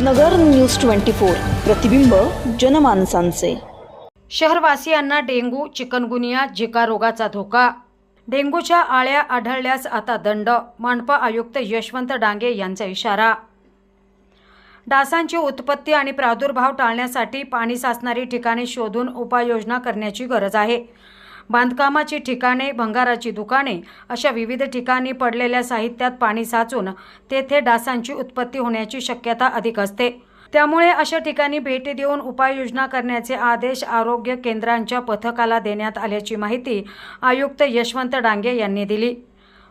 नगर news twenty four. प्रतिबिंब जनमानसांचे. शहरवासियांना dengue chikungunya झिका रोगाचा धोका. डेंग्यूच्या आळ्या आढळल्यास आता दंड मानपा आयुक्त यशवंत डांगे यांचा इशारा. डासांची उत्पत्ती आणि प्रादुर्भाव टाळण्यासाठी पाणी साचणारी ठिकाणे शोधून उपाययोजना करण्याची गरज आहे. बांधकामाची ठिकाणे भंगाराची दुकाने अशा विविध ठिकाणी पडलेल्या साहित्यात पाणी साचून तेथे डासांची उत्पत्ती होण्याची शक्यता अधिक असते. त्यामुळे अशा ठिकाणी भेटी देऊन उपाययोजना करण्याचे आदेश आरोग्य केंद्रांच्या पथकाला देण्यात आल्याची माहिती आयुक्त यशवंत डांगे यांनी दिली.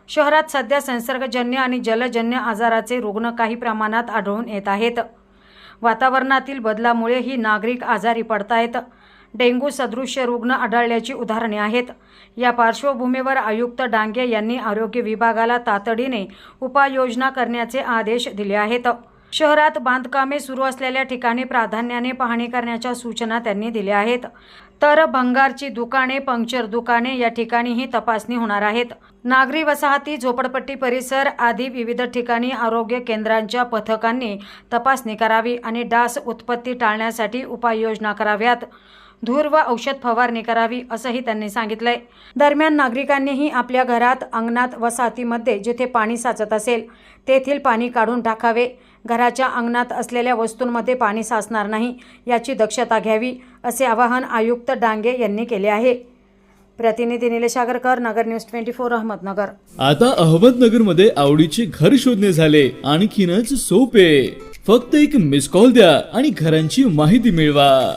शहरात सध्या संसर्गजन्य आणि जलजन्य आजाराचे रुग्ण काही प्रमाणात आढळून येत आहेत. वातावरणातील बदलामुळे ही नागरिक आजारी पडतायत. डेंग्यू सदृश्य रुग्ण आढळल्याची उदाहरणे आहेत. या पार्श्वभूमीवर आयुक्त डांगे यांनी आरोग्य विभागाला तातडीने उपाययोजना करण्याचे आदेश दिले आहेत. शहरात बांधकामे सुरू असलेल्या ठिकाणी प्राधान्याने पाहणी करण्याच्या सूचना त्यांनी दिल्या आहेत. तर भंगारची दुकाने पंक्चर दुकाने या ठिकाणीही तपासणी होणार आहेत. नागरी वसाहती झोपडपट्टी परिसर आदी विविध ठिकाणी आरोग्य केंद्रांच्या पथकांनी तपासणी करावी आणि डास उत्पत्ती टाळण्यासाठी उपाययोजना कराव्यात. धूर व औषध फवारणी करावी असंही त्यांनी सांगितलंय. दरम्यान नागरिकांनीही आपल्या घरात अंगणात वसाहतीमध्ये जिथे पाणी साचत असेल तेथील पाणी काढून टाकावे. घराच्या अंगणात असलेल्या वस्तूंमध्ये पाणी साचणार नाही याची दक्षता घ्यावी असे आवाहन आयुक्त डांगे यांनी केले आहे. प्रतिनिधी Nilesh Agarkar Nagar news twenty four Ahmednagar. आता अहमदनगरमध्ये आवडीचे घर शोधणे झाले. आणखीनच सोपे. फक्त एक मिस कॉल द्या आणि घरांची माहिती मिळवा.